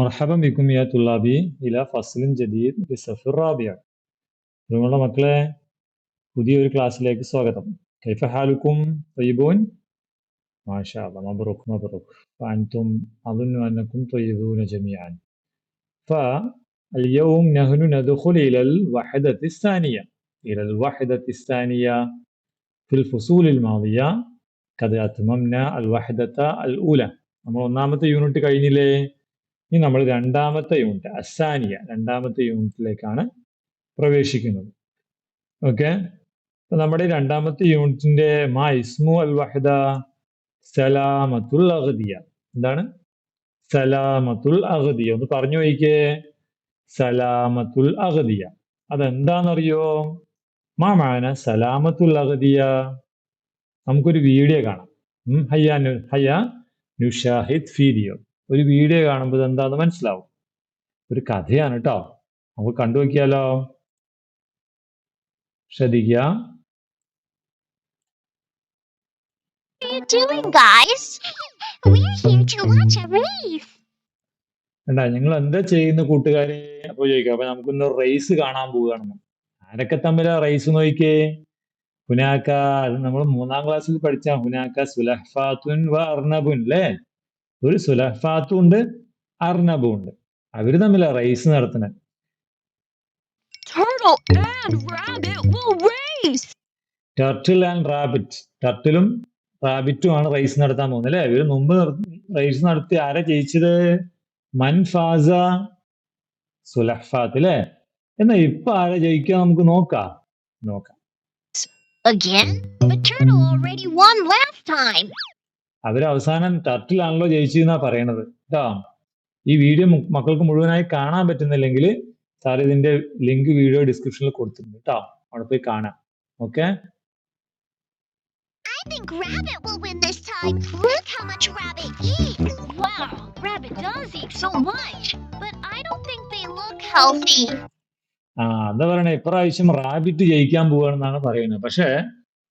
مرحبا بكم يا طلابي إلى فصل جديد للصف الرابع പ്രിയമുള്ള മക്കളെ പുതിയൊരു ക്ലാസ്സിലേക്ക് സ്വാഗതം كيف حالكم طيبون ما شاء الله مبروك مبروك فأنتم أظن أنكم طيبون جميعا فاليوم نحن ندخل إلى الوحدة الثانية إلى الوحدة الثانية في الفصول الماضية قد أتممنا الوحدة الأولى നമ്മൾ ഒന്നാമത്തെ യൂണിറ്റ് കഴിഞ്ഞില്ലേ ഇനി നമ്മൾ രണ്ടാമത്തെ യൂണിറ്റ് അസാനിയ രണ്ടാമത്തെ യൂണിറ്റിലേക്കാണ് പ്രവേശിക്കുന്നത്. ഓക്കെ നമ്മുടെ രണ്ടാമത്തെ യൂണിറ്റിന്റെ മാ ഇസ്മു അൽ വഹദ സലാമത്തുൽ അഹദിയ എന്താണ്? സലാമത്തുൽ അഹദിയ ഒന്ന് പറഞ്ഞു വയ്ക്കേ സലാമത്തുൽ അഹദിയ അതെന്താണെന്നറിയോ? മാ മാന സലാമത്തുൽ അഹദിയ നമുക്കൊരു വീഡിയോ കാണാം. ഹയ്യാ ഹയ്യ നുഷാഹിദ് വീഡിയോ ഒരു വീഡിയോ കാണുമ്പോൾ എന്താന്ന് മനസ്സിലാവും. ഒരു കഥയാണ് കേട്ടോ നമുക്ക് കണ്ടു നോക്കിയാലോ? ശ്രദ്ധിക്കുക വേണ്ട നിങ്ങൾ എന്താ ചെയ്യുന്ന കൂട്ടുകാരെ? അപ്പൊ ചോദിക്കാം. അപ്പൊ നമുക്കിന്ന് റേസ് കാണാൻ പോവുകയാണെന്ന് ആരൊക്കെ തമ്മിലാ റേസ് നോക്കിക്കേ ഹുനാക്ക. അത് നമ്മൾ മൂന്നാം ക്ലാസ്സിൽ പഠിച്ച. ഹുനാക്ക സുലഹ്ഫാത്തുൻ വർണബുൻ അല്ലേ ഒരു സുലഫാത്തും ഉണ്ട് അർണബും ഉണ്ട് അവർ തമ്മിലാ റേസ് നടത്തുന്നത് Turtle and rabbit will race. Turtle and rabbit ടർട്ടിലും റാബിറ്റും ആണ് റേസ് നടത്താൻ പോകുന്നത് അല്ലേ? ഇവർ മുമ്പ് റേസ് നടത്തി ആരാ ജയിച്ചത്? മൻഫാസ സുലഹ്ഫാത്ത് അല്ലേ? എന്നാ ഇപ്പൊ ആരാ ജയിക്കുക നമുക്ക് നോക്കാം. നോക്കാം. Again? the Turtle already won last time. അവസാനം ടർട്ടിലാണല്ലോ ജയിച്ചതെന്നാ പറയണത് കേട്ടോ ഈ വീഡിയോ മക്കൾക്ക് മുഴുവനായി കാണാൻ പറ്റുന്നില്ലെങ്കിൽ സാർ ഇതിന്റെ ലിങ്ക് വീഡിയോ ഡിസ്ക്രിപ്ഷനിൽ കൊടുത്തിട്ടുണ്ട് കേട്ടോ അവിടെ പോയി കാണാം okay I think Rabbit will win this time. Look how much Rabbit eats. Wow, Rabbit does eat so much. But I don't think they look healthy. ആ എന്താ പറയണേ ഇപ്രാവശ്യം റാബിറ്റ് ജയിക്കാൻ പോവാണെന്നാണ് പറയുന്നത് പക്ഷേ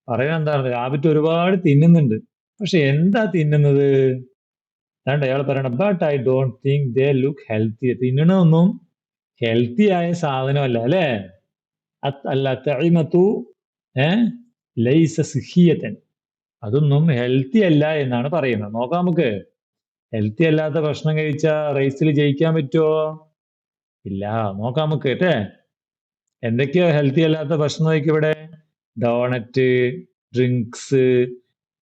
പറയുന്നത് എന്താണ് റാബിറ്റ് ഒരുപാട് തിന്നുന്നുണ്ട് പക്ഷെ എന്താ തിന്നുന്നത്? അതുകൊണ്ട് അയാൾ പറയണം but I don't think they look healthy തിന്നണമൊന്നും healthy ആയ സാധനമല്ല അല്ലേ? അല്ല തഴിമത്തു ഏ? ലൈസ അതൊന്നും ഹെൽത്തി അല്ല എന്നാണ് പറയുന്നത്. നോക്കാം നമുക്ക്. ഹെൽത്തി അല്ലാത്ത ഭക്ഷണം കഴിച്ച റേസിൽ ജയിക്കാൻ പറ്റുമോ ഇല്ല നോക്കാം നമുക്ക് കേട്ടേ? എന്തൊക്കെയാ ഹെൽത്തി അല്ലാത്ത ഭക്ഷണം ഇവിടെ? ഡോണറ്റ് ഡ്രിങ്ക്സ്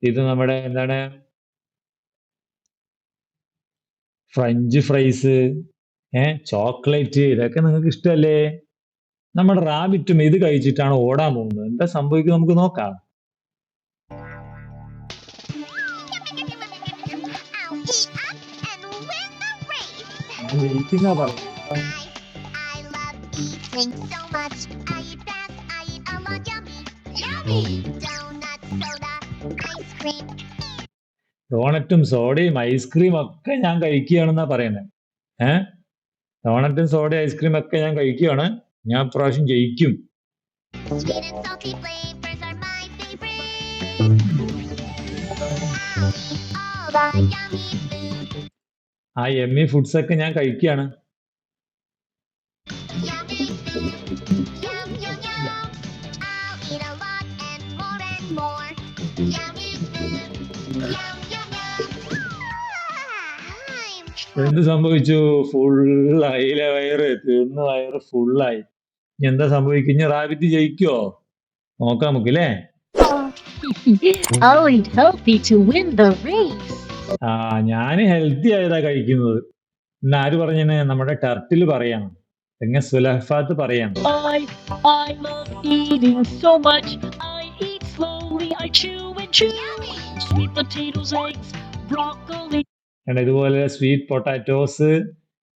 ഇത് നമ്മുടെ എന്താണ് ഫ്രഞ്ച് ഫ്രൈസ് ഏ ചോക്ലേറ്റ് ഇതൊക്കെ നിങ്ങൾക്ക് ഇഷ്ടമല്ലേ നമ്മുടെ റാബിറ്റും ഇത് കഴിച്ചിട്ടാണ് ഓടാൻ പോകുന്നത് എന്താ സംഭവിക്കുന്നത് നമുക്ക് നോക്കാം. ജയിക്കുന്ന പറഞ്ഞു so much. I eat that, I eat a lot yummy. Yummy! ഡോണറ്റും സോഡയും ഐസ്ക്രീം ഒക്കെ ഞാൻ കഴിക്കുകയാണെന്നാ പറയുന്നത് ഏ? ഡോണറ്റും സോഡയും ഐസ്ക്രീം ഒക്കെ ഞാൻ കഴിക്കുകയാണ്. ഞാൻ പ്രാവശ്യം ജയിക്കും. ആ എം എമ്മി ഫുഡ്സ് ഒക്കെ ഞാൻ കഴിക്കുകയാണ്. Yummy എന്ത് സംഭവിച്ചു? ഫുള്ളായില്ല വയറ്? തീർന്ന് വയറ് ഫുള്ളായി ഇനി എന്താ സംഭവിക്കും ഇനി റാബിത്ത് ജയിക്കോ നോക്കാം നമുക്ക് അല്ലേ oh, ആ ഞാൻ ഹെൽത്തി ആയതാ കഴിക്കുന്നത്. ഇന്ന് ആര് പറഞ്ഞു നമ്മുടെ ടർട്ടിൽ പറയാണ്. എങ്ങനെ സുലഹാത്ത് പറയാണ്. I, I love eating so much. I eat slowly, I chew. And chew. Sweet potatoes, eggs, broccoli. കണ്ടോ ഇതുപോലെ സ്വീറ്റ് പൊട്ടാറ്റോസ്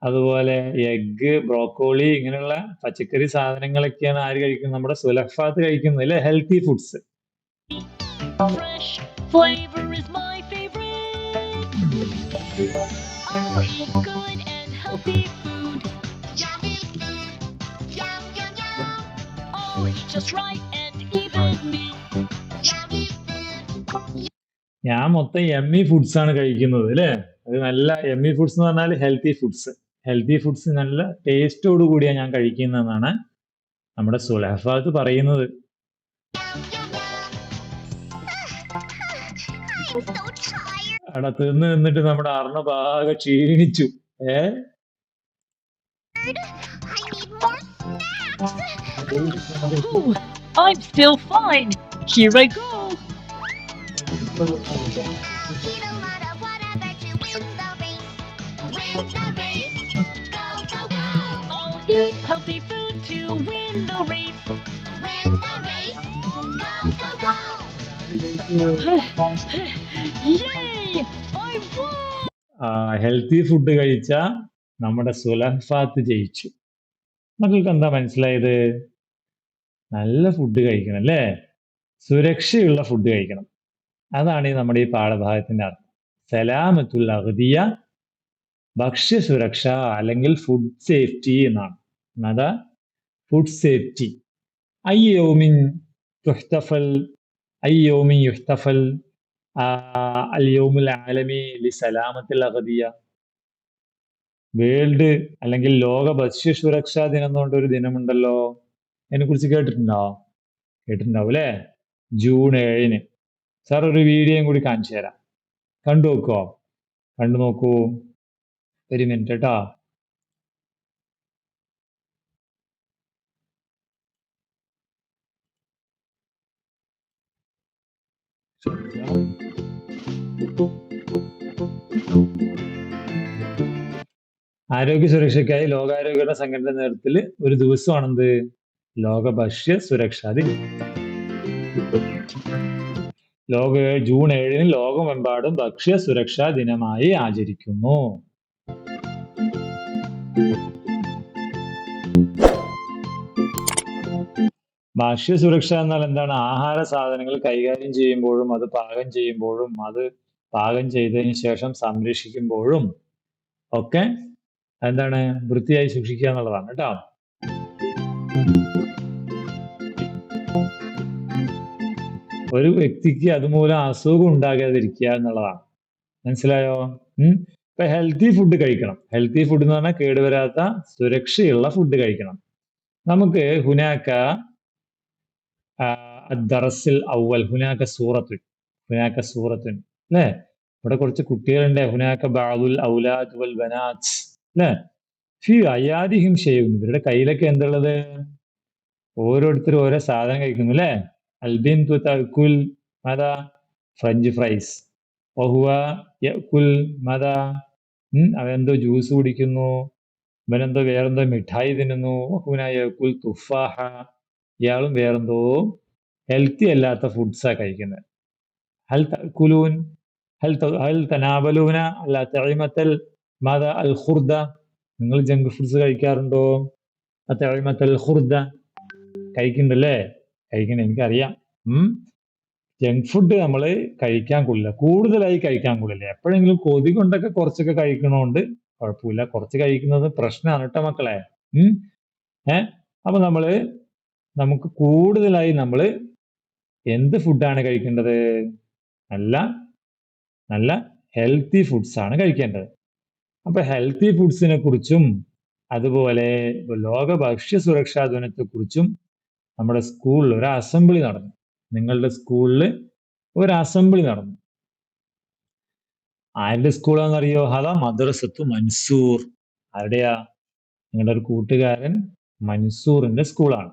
അതുപോലെ എഗ്ഗ് ബ്രോക്കോളി ഇങ്ങനെയുള്ള പച്ചക്കറി സാധനങ്ങളൊക്കെയാണ് ആര് കഴിക്കുന്നത് നമ്മുടെ സുലഹഫാത്ത് കഴിക്കുന്നത് അല്ലേ healthy foods just right and even meal. ഞാൻ മൊത്തം എമ്മി ഫുഡ്സ് ആണ് കഴിക്കുന്നത് അല്ലേ അത് നല്ല എമ്മി ഫുഡ്സ് എന്ന് പറഞ്ഞാൽ ഹെൽത്തി ഫുഡ്സ് ഹെൽത്തി ഫുഡ്സ് നല്ല ടേസ്റ്റോട് കൂടിയാണ് ഞാൻ കഴിക്കുന്നതെന്നാണ് നമ്മുടെ സുലഹഫാത്ത് പറയുന്നത്. അവിടെ തിന്ന് നിന്നിട്ട് നമ്മുടെ അർണബ് ആകെ ക്ഷീണിച്ചു. ഏ? I'm still fine. Here I go. pelo mundo. Eat healthy food to win the race. Healthy food കഴിച്ച നമ്മുടെ സുലഫാത്ത് ജയിച്ചു മക്കൾക്ക് എന്താ മനസ്സിലായത് നല്ല ഫുഡ് കഴിക്കണം അല്ലേ സുരക്ഷയുള്ള ഫുഡ് കഴിക്കണം അതാണ് ഈ നമ്മുടെ ഈ പാഠഭാഗത്തിന്റെ അർത്ഥം. സലാമത്തുൽ അഹദിയ ഭക്ഷ്യ സുരക്ഷ അല്ലെങ്കിൽ ഫുഡ് സേഫ്റ്റി എന്നാണ്. അതാ ഫുഡ് സേഫ്റ്റി അയ്യോമിൻ തുഹ്തഫൽ അയ്യോമിൻ യുഹ്തഫൽ അൽയോമുൽ ആലമി ലി സലാമത്തിൽ അഹദിയ വേൾഡ് അല്ലെങ്കിൽ ലോക ഭക്ഷ്യ സുരക്ഷാ ദിനം എന്നുകൊണ്ട് ഒരു ദിനമുണ്ടല്ലോ. അതിനെ കുറിച്ച് കേട്ടിട്ടുണ്ടോ? കേട്ടിട്ടുണ്ടാവും അല്ലേ ജൂൺ ഏഴിന്. സാർ ഒരു വീഡിയോയും കൂടി കാണിച്ചു തരാം. കണ്ടു നോക്കുമോ കണ്ടു നോക്കൂ. ഒരു മിനിറ്റ് കേട്ടോ ആരോഗ്യ സുരക്ഷയ്ക്കായി ലോകാരോഗ്യ സംഘടന നേതൃത്വത്തിൽ ഒരു ദിവസമാണെന്ത്? ലോക ഭക്ഷ്യ സുരക്ഷാ ദിനം. ലോക ജൂൺ ഏഴിന് ലോകമെമ്പാടും ഭക്ഷ്യ സുരക്ഷാ ദിനമായി ആചരിക്കുന്നു. ഭക്ഷ്യ സുരക്ഷ എന്നാൽ എന്താണ്? ആഹാര സാധനങ്ങൾ കൈകാര്യം ചെയ്യുമ്പോഴും അത് പാകം ചെയ്യുമ്പോഴും അത് പാകം ചെയ്തതിന് ശേഷം സംരക്ഷിക്കുമ്പോഴും ഒക്കെ എന്താണ്? വൃത്തിയായി സൂക്ഷിക്കുക എന്നുള്ളതാണ് കേട്ടോ. ഒരു വ്യക്തിക്ക് അതുമൂലം അസുഖം ഉണ്ടാകാതിരിക്കുക എന്നുള്ളതാണ്. മനസ്സിലായോ? ഇപ്പൊ ഹെൽത്തി ഫുഡ് കഴിക്കണം. ഹെൽത്തി ഫുഡ് എന്ന് പറഞ്ഞാൽ കേടുവരാത്ത സുരക്ഷയുള്ള ഫുഡ് കഴിക്കണം. നമുക്ക് ഹുനാക്ക ദറസിൽ അവൽ ഹുനാക്ക സൂറത്തുൻ ഹുനാക്ക സൂറത്തുൻ അല്ലേ ഇവിടെ കുറച്ച് കുട്ടികളുണ്ട്. ഹുനാക്ക ബാദുൽ ഔലാദ് വൽ ബനാത്ത് അല്ലേ ഫി അയാദിഹിം ഷെയ്യുന്നു ഇവരുടെ കയ്യിലൊക്കെ എന്തുള്ളത്? ഓരോരുത്തരും ഓരോ സാധനം കഴിക്കുന്നു അല്ലേ അൽബിൻ تأكل ماذا ഫ്രഞ്ച് ഫ്രൈസ് വഹുവ യക്കുൽ മത അവനെന്തോ ജ്യൂസ് കുടിക്കുന്നു. ഇവനെന്തോ വേറെന്തോ മിഠായി തിന്നുന്നു. വഹുന യക്കുൽ തുഫാഹ. ഇയാളും വേറെന്തോ ഹെൽത്തി അല്ലാത്ത ഫുഡ്സാണ് കഴിക്കുന്നത് ഹൽ തക്കുലൂൻ ഹൽ ഹൽ തനാബലൂന? അല്ല തെളിമത്തൽ മത അൽ ഖുർദ. നിങ്ങൾ ജങ്ക് ഫുഡ്സ് കഴിക്കാറുണ്ടോ? തെളിമത്തൽ ഖുർദ. കഴിക്കുന്നുണ്ടല്ലേ? കഴിക്കണ എനിക്കറിയാം. ജങ്ക് ഫുഡ് നമ്മൾ കഴിക്കാൻ കൊള്ളില്ല കൂടുതലായി കഴിക്കാൻ കൊള്ളില്ല എപ്പോഴെങ്കിലും കൊതി കൊണ്ടൊക്കെ കുറച്ചൊക്കെ കഴിക്കണോണ്ട് കുഴപ്പമില്ല. കുറച്ച് കഴിക്കുന്നത് പ്രശ്നമാണ് കേട്ടോ മക്കളെ. ഉം? ഏ? അപ്പൊ നമ്മൾ നമുക്ക് കൂടുതലായി നമ്മൾ എന്ത് ഫുഡാണ് കഴിക്കേണ്ടത്? നല്ല നല്ല ഹെൽത്തി ഫുഡ്സ് ആണ് കഴിക്കേണ്ടത്. അപ്പൊ ഹെൽത്തി ഫുഡ്സിനെ കുറിച്ചും അതുപോലെ ലോക ഭക്ഷ്യ സുരക്ഷാ ദിനത്തെ കുറിച്ചും നമ്മുടെ സ്കൂളിൽ ഒരു അസംബ്ലി നടന്നു. നിങ്ങളുടെ സ്കൂളിൽ ഒരു അസംബ്ലി നടന്നു. ആരുടെ സ്കൂളാണെന്നറിയോ ഹല മദ്രസത്തു മൻസൂർ. ആരുടെയാ? നിങ്ങളുടെ ഒരു കൂട്ടുകാരൻ മൻസൂറിന്റെ സ്കൂളാണ്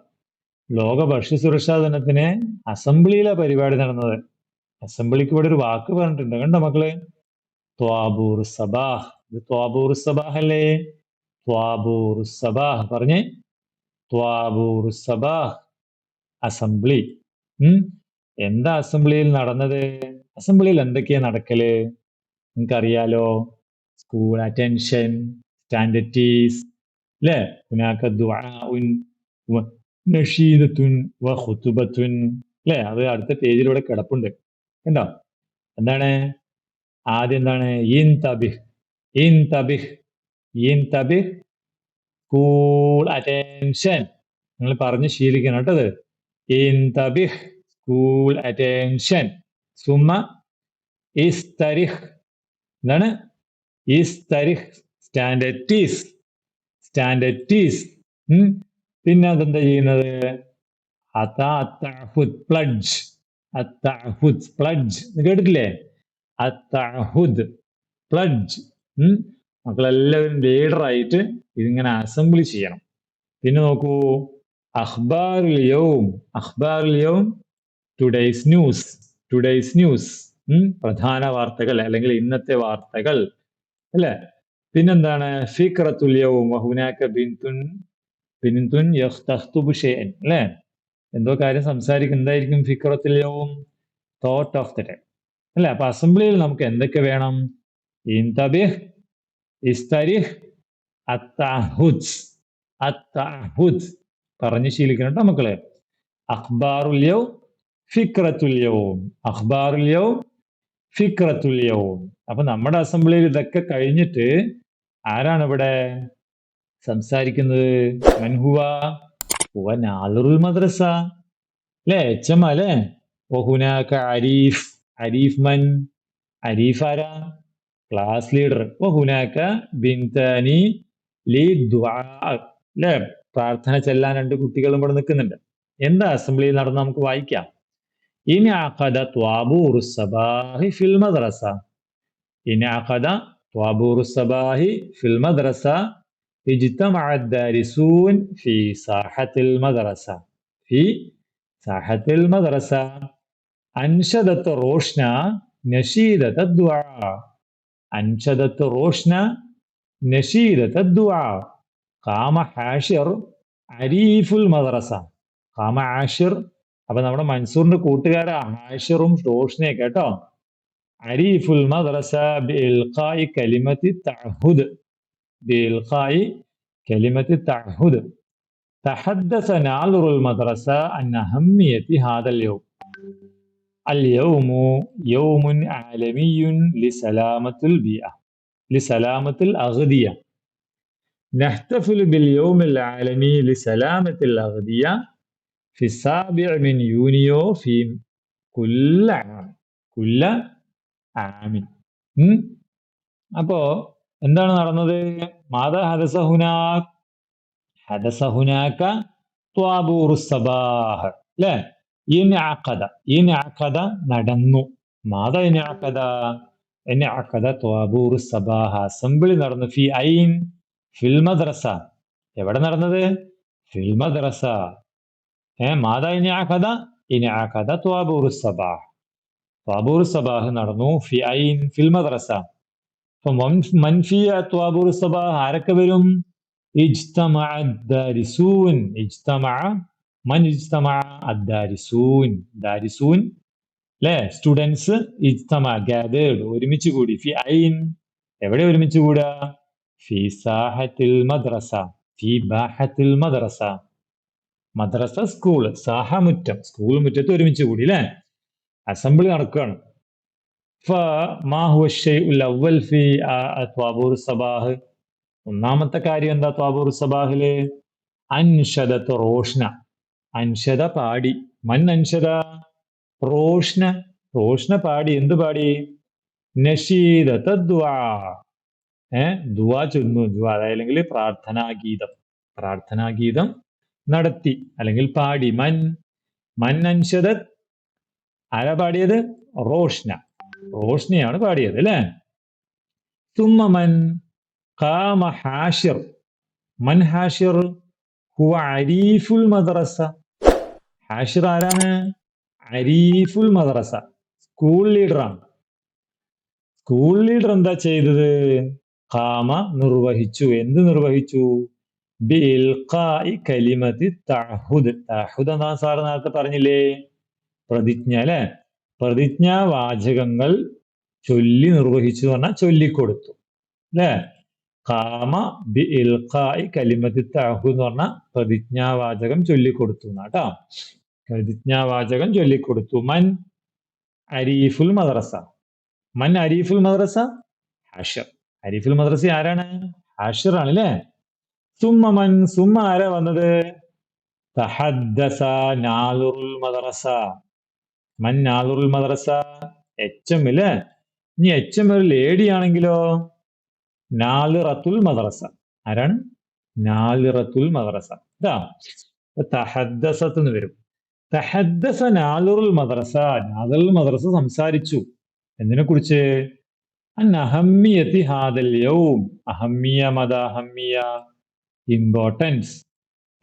ലോക ഭക്ഷ്യ സുരക്ഷാ ദിനത്തിന് അസംബ്ലിയിലെ പരിപാടി നടന്നത്. അസംബ്ലിക്ക് ഇവിടെ ഒരു വാക്ക് പറഞ്ഞിട്ടുണ്ട്. കണ്ടോ മക്കളെ? ത്വാബൂർ സബാഹ്. ഇത് ത്വാബൂർ സബാഹ് അല്ലേ? ത്വാബൂർ സബാഹ്. പറഞ്ഞേ. ത്വാബൂർ സബാഹ്. അസംബ്ലി. ഉം? എന്താ അസംബ്ലിയിൽ നടന്നത്? അസംബ്ലിയിൽ എന്തൊക്കെയാ നടക്കൽ? നിങ്ങൾക്കറിയാലോ സ്കൂൾ അറ്റൻഷൻ സ്റ്റാൻഡറ്റീസ് അല്ലേ നഷീദത്തുൻ വ അല്ലേ അത് അടുത്ത പേജിലൂടെ കിടപ്പുണ്ട്. കണ്ടോ? എന്താണ്? ആദ്യം എന്താണ്? ഇൻ തബിഹ് ഇൻ തബിഹ് ഇൻ തബിഹ് സ്കൂൾ അറ്റൻഷൻ നിങ്ങൾ പറഞ്ഞ് ശീലിക്കണം കേട്ടത് ഇൻ തബിഹ് സ്കൂൾ അറ്റൻഷൻ സുമ ഇസ്തരിഹ് എന്താണ് ഇസ്തരിഹ് സ്റ്റാൻഡറ്റീസ് സ്റ്റാൻഡറ്റീസ് പിന്നെ അതെന്താ ചെയ്യുന്നത്? അതാഹുദ് പ്ലഡ്ജ് അത്താഹുദ് പ്ലഡ്ജ് കേട്ടിട്ടില്ലേ? അത്താഹുദ് പ്ലഡ്ജ് മക്കളെല്ലാവരും ലീഡറായിട്ട് ഇതിങ്ങനെ അസംബ്ലി ചെയ്യണം. പിന്നെ നോക്കൂ. അഖ്ബാറുൽ യൗം അഖ്ബാർ യൗം ടുഡേയ്സ് ന്യൂസ് ടുഡേയ്സ് ന്യൂസ് പ്രധാന വാർത്തകൾ അല്ലെങ്കിൽ ഇന്നത്തെ വാർത്തകൾ. അല്ലേ? പിന്നെന്താണ്? ഫിക്രത്തുൽ യൗം. അല്ലേ? എന്തോ കാര്യം സംസാരിക്കും എന്തായിരിക്കും യൗം? തോട്ട് ഓഫ് ദ ഡേ അല്ലേ? അപ്പൊ അസംബ്ലിയിൽ നമുക്ക് എന്തൊക്കെ വേണം? ഇൻതബിഹ് ഇസ്തരിഹ് അത്താഹുദ് അത്തഹുദ് പറഞ്ഞു ശീലിക്കണം മക്കളെ. അഖ്ബാറുല്യവും യൗം അഖ്ബാറുല്യവും യൗം. അപ്പൊ നമ്മുടെ അസംബ്ലിയിൽ ഇതൊക്കെ കഴിഞ്ഞിട്ട് ആരാണ് ഇവിടെ സംസാരിക്കുന്നത്? മൻഹുവ ഹുവ? മദ്രസ. അല്ലേ എച്ച് എം അല്ലേ ഒഹുനാക്ക അരീഫ്. അരീഫ് മൻ. അരീഫ് ആരാ? Class leader. ഒഹുനാക്ക ബിൻ താനി ലീ ദ്വാ അല്ലേ പ്രാർത്ഥന ചെല്ലാൻ രണ്ട് കുട്ടികളും ഇവിടെ നിൽക്കുന്നുണ്ട് എന്താ അസംബ്ലിയിൽ നടന്ന് നമുക്ക് വായിക്കാം ഇൻഅഖദ ത്വാബൂറു സബാഹി ഫിൽ മദ്രസ ഇൻഅഖദ ത്വാബൂറു സബാഹി ഫിൽ മദ്രസ اجتمع الدارسون في ساحة المدرسة في ساحة المدرسة أنشدت روشنا نشيدة الدعاء أنشدت روشنا نشيدة الدعاء قام حاشر عريف المدرسة قام عاشر അപ്പൊ നമ്മുടെ മൻസൂറിന്റെ കൂട്ടുകാരാ ഹാഷിറും റോഷനെ കേട്ടോ അരീഫുൽ മദ്രസ ബിൽഖായി കലിമത്തി തഅഹുദ് ബിൽഖായി കലിമത്തി തഅഹുദ് تحدث ناظر المدرسة عن أهمية هذا اليوم اليوم يوم عالمي لسلامة البيئة لسلامة الأغذية نحتفل باليوم العالمي لسلامة الأغذية في السابع من يونيو في كل عام كل عام ഉം? അപ്പോ എന്താണ് നടന്നത് മാത ഹദസഹുനാക് ഹദസഹുനാക്ക ത്വാബൂറു സബാഹ് അല്ലേ ഇൻഅഖദ ഇൻഅഖദ നടന്നു മാത ഇൻഅഖദ ഇൻഅഖദ ത്വാബൂറു സബാഹ അസംബ്ലി നടന്നു ഫി ഐൻ ഫിൽമദ്രസ. എവിടെ നടന്നത്? ഫിൽമദ്രസ. ഏ മാതാ ഇനി ആ കഥ ഇനി ആ കഥ ത്വാബൂർ സബാഹ് ത്വാബൂർ സബാഹ് നടന്നു. ഫി ഐൻ ഫിൽമദ്രസ. അപ്പൊ മൻഫി ത്വാബൂർ സബാഹ് ആരൊക്കെ വരും? ഇജ്തമഅദ്ദാരിസൂൻ ഇജ്തമഅ മൻ ഇജ്തമഅ അദ്ദാരിസൂൻ. ദാരിസൂൻ. അല്ലേ സ്റ്റുഡൻസ് ഇജ്തമ ഗാദേർഡ്. ഒരുമിച്ച് കൂടി. ഫി ഐൻ. എവിടെ ഒരുമിച്ച് കൂടാ? ഫി സാഹത്തിൽ മദ്രസ ഫി ബാഹത്തിൽ മദ്രസ. മദ്രസ സ്കൂൾ സാഹമുറ്റം. സ്കൂൾ മുറ്റത്ത് ഒരുമിച്ച് കൂടി അല്ലേ അസംബ്ലി നടക്കുകയാണ് സബാഹ്. ഒന്നാമത്തെ കാര്യം എന്താ ത്വാബൂർ സബാഹിൽ? അൻഷദ റോഷ്ന. അൻഷദ പാടി. മൻ അൻഷദ? റോഷ്ന. റോഷ്ന പാടി. എന്ത് പാടി? നഷീദത്ത് ഏർ ദുവാ ചൊന്നു ദുവാ. അതല്ലെങ്കിൽ പ്രാർത്ഥനാഗീതം പ്രാർത്ഥനാഗീതം നടത്തി അല്ലെങ്കിൽ പാടി. മൻ മൻ അൻഷദത് ആരാ പാടിയത്? റോഷ്ന. റോഷ്നയാണ് പാടിയത് അല്ലെ? തുമ്മ മൻ കാമ ഹാഷിർ. മൻ ഹാഷിർ ഹുവ അരീഫുൽ മദ്രസ. ഹാഷിർ ആരാണ്? അരീഫുൽ മദ്രസ. സ്കൂൾ ലീഡറാണ്. സ്കൂൾ ലീഡർ എന്താ ചെയ്തത്? കാമ നിർവഹിച്ചു. എന്ത് നിർവഹിച്ചു? കലിമത്തി സാർ നേരത്തെ പറഞ്ഞില്ലേ? പ്രതിജ്ഞ അല്ലെ? പ്രതിജ്ഞാവാചകങ്ങൾ ചൊല്ലി നിർവഹിച്ചു എന്ന് പറഞ്ഞാൽ ചൊല്ലിക്കൊടുത്തു. അല്ലേ? കാമ ബി ഇൽഖായി കലിമത്തി താഹു എന്ന് പറഞ്ഞ പ്രതിജ്ഞാവാചകം ചൊല്ലിക്കൊടുത്തു എന്നാട്ടോ പ്രതിജ്ഞാവാചകം ചൊല്ലിക്കൊടുത്തു. മൻ അരീഫുൽ മദ്രസ. മൻ അരീഫുൽ മദ്രസ? ഹാഷിർ. അരീഫുൽ മദ്രസി ആരാണ്? ആണ് അല്ലേ സുമ്മൻ സുമ്മ ആരാ വന്നത്? തഹദ്ദസ മദ്രസ. മൻ നാലുറുൽ മദ്രസ എച്ച് എം അല്ലേ ഇനി എച്ച് എം ഒരു ലേഡി ആണെങ്കിലോ? നാലിറത്തുൽ മദ്രസ. ആരാണ്? നാലിറത്തുൽ മദ്രസ. ഇതാ. തഹദ്ദസത്ത് എന്ന് വരും. തഹദ്ദസ നാലുറുൽ മദ്രസ. നാലിറുൽ മദ്രസ സംസാരിച്ചു. എന്തിനെ കുറിച്ച് അഹമ്മിയത്തി ഹാദൽ യൗം. അഹമ്മിയ മത അഹമ്മിയ ഇമ്പോർട്ടൻസ്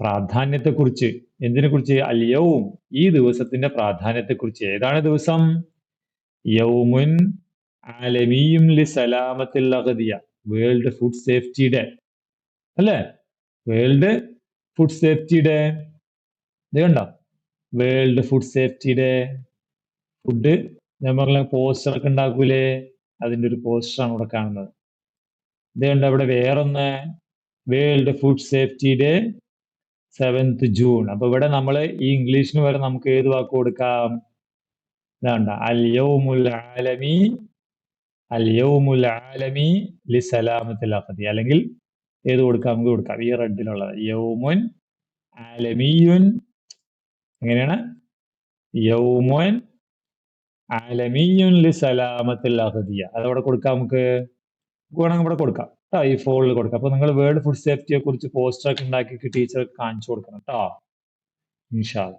പ്രാധാന്യത്തെക്കുറിച്ച്. എന്തിനെ കുറിച്ച് അൽ യൗം. ഈ ദിവസത്തിന്റെ പ്രാധാന്യത്തെക്കുറിച്ച്. ഏതാണ് ദിവസം? യൗമുൻ ആലമിയും ലി സലാമത്തിൽ വേൾഡ് ഫുഡ് സേഫ്റ്റി ഡേ അല്ലേ? വേൾഡ് ഫുഡ് സേഫ്റ്റി ഡേ കണ്ടോ? World food safety day food ഞാൻ പറഞ്ഞ പോസ്റ്റർ ഒക്കെ ഉണ്ടാക്കൂലേ? അതിന്റെ ഒരു പോസ്റ്ററാണ് ഇവിടെ കാണുന്നത്. ഇതുകൊണ്ട് അവിടെ വേറൊന്ന് world food safety day seventh June. അപ്പൊ ഇവിടെ നമ്മൾ ഈ ഇംഗ്ലീഷിന് വരെ നമുക്ക് ഏത് വാക്ക് കൊടുക്കാം? ഇതാണ്ട. അൽ യൗമുൽ ആലമി അൽ യൗമുൽ ആലമി ലി സലാമത്തിൽ അഖദി അല്ലെങ്കിൽ ഏത് കൊടുക്കാം? നമുക്ക് കൊടുക്കാം. ഈ റെഡിലുള്ളത്. യൗമുൻ ആലമിയുൻ. എങ്ങനെയാണ്? യൗമുൻ സലാമത്തിൽ അഖദിയ അതവിടെ കൊടുക്കാം നമുക്ക്. വേണമെങ്കിൽ ഇവിടെ കൊടുക്കാം. കേട്ടോ ഈ ഫോണിൽ കൊടുക്കാം. അപ്പൊ നിങ്ങൾ വേൾഡ് ഫുഡ് സേഫ്റ്റിയെ കുറിച്ച് പോസ്റ്റർ ഒക്കെ ഉണ്ടാക്കി ടീച്ചർ കാണിച്ചു കൊടുക്കണം കേട്ടോ ഇൻഷാ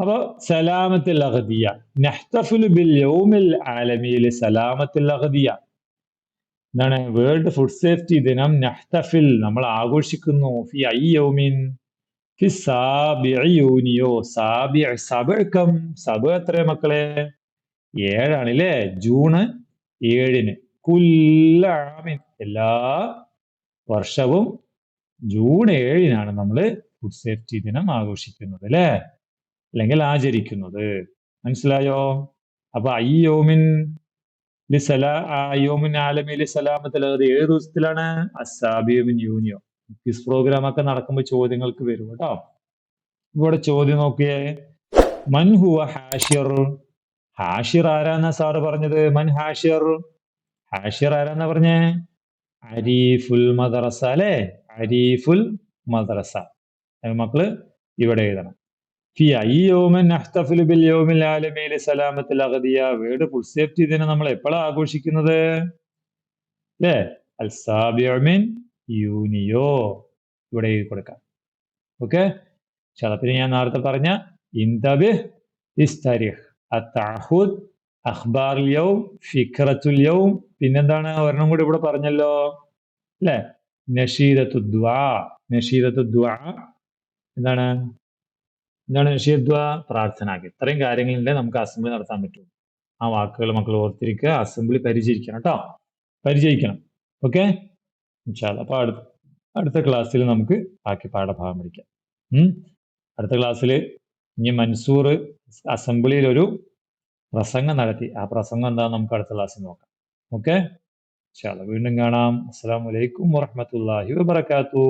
അപ്പൊ സലാമത്തിൽ അഹദിയ. നെഹ്തഫുൽ ബിൽ യൗമിൽ ആലമിയിൽ സലാമത്തിൽ അഹദിയ. എന്താണ്? വേൾഡ് ഫുഡ് സേഫ്റ്റി ദിനം നെഹ്തഫിൽ നമ്മൾ ആഘോഷിക്കുന്നു. ഫി ഐ യൗമിൻ യൂനിയോ സാബി സബകം സബ എത്ര മക്കളെ? ഏഴാണ് അല്ലേ ജൂണ് ഏഴിന്. കുല്ലാമിൻ എല്ലാ വർഷവും ജൂൺ ഏഴിനാണ് നമ്മൾ ഫുഡ് സേഫ്റ്റി ദിനം ആഘോഷിക്കുന്നത് അല്ലേ? അല്ലെങ്കിൽ ആചരിക്കുന്നത്. മനസ്സിലായോ? അപ്പൊ അയ്യോമിൻ ലിസല അയ്യോമിൻ ആലമി ലിസലാമത്തിൽ അത് ഏത് ദിവസത്തിലാണ്? അസാബിയോമിൻ യൂനിയോ. ക്വിസ് പ്രോഗ്രാം ഒക്കെ നടക്കുമ്പോൾ ചോദ്യങ്ങൾക്ക് വരും കേട്ടോ. ഇവിടെ ചോദ്യം നോക്കിയേ. മൻ ഹുവ ഹാഷിർ? ഹാഷിർ ആരാന്നാ സാറ് പറഞ്ഞത്? മൻ ഹാഷിർ? ഹാഷിർ ആരാന്നാ പറഞ്ഞേ? അരീഫുൽ മദ്രസ അല്ലേ? അരീഫുൽ മദ്രസ. മക്കൾ ഇവിടെ എഴുതണം. ഫി ഐ യോമൻ നഹ്തഫിലു ബിൽ യൗമിൽ ആലമി സലാമത്തിൽ അഗദിയ. വേർഡ് ഫുൾ സേഫ്റ്റി ദിനം നമ്മൾ എപ്പോഴാണ് ആഘോഷിക്കുന്നത്? അല്ലേ? അൽ സാബിയമിൻ യൂനിയോ ഇവിടെ എഴുതി കൊടുക്കാം. ഓക്കെ പിന്നെ ഞാൻ നേരത്തെ പറഞ്ഞ ഇന്തബി ഇസ്തരിഹ്. അഖ്ബാർ പിന്നെന്താണ് ഒരെണ്ണം കൂടി ഇവിടെ പറഞ്ഞല്ലോ? അല്ലേ? നഷീദത്തു ദ്വാ എന്താണ്? എന്താണ് നഷീദ്വ പ്രാർത്ഥനാക്കി ഇത്രയും കാര്യങ്ങളിലെ നമുക്ക് അസംബ്ലി നടത്താൻ പറ്റും. ആ വാക്കുകൾ മക്കൾ ഓർത്തിരിക്കുക. അസംബ്ലി പരിചയിക്കണം കേട്ടോ. പരിചയിക്കണം ഓക്കെ അപ്പൊ അടുത്ത അടുത്ത ക്ലാസ്സിൽ നമുക്ക് ബാക്കി പാഠഭാഗം പഠിക്കാം. അടുത്ത ക്ലാസ്സിൽ ഇനി മൻസൂർ അസംബ്ലിയിൽ ഒരു പ്രസംഗം നടത്തി. ആ പ്രസംഗം എന്താണെന്ന് നമുക്ക് അടുത്ത ക്ലാസ്സിൽ നോക്കാം. ഓക്കെ വീണ്ടും കാണാം. അസ്സാം വലൈക്കും വാഹമത്തല്ലാഹി വാബർക്കാത്തു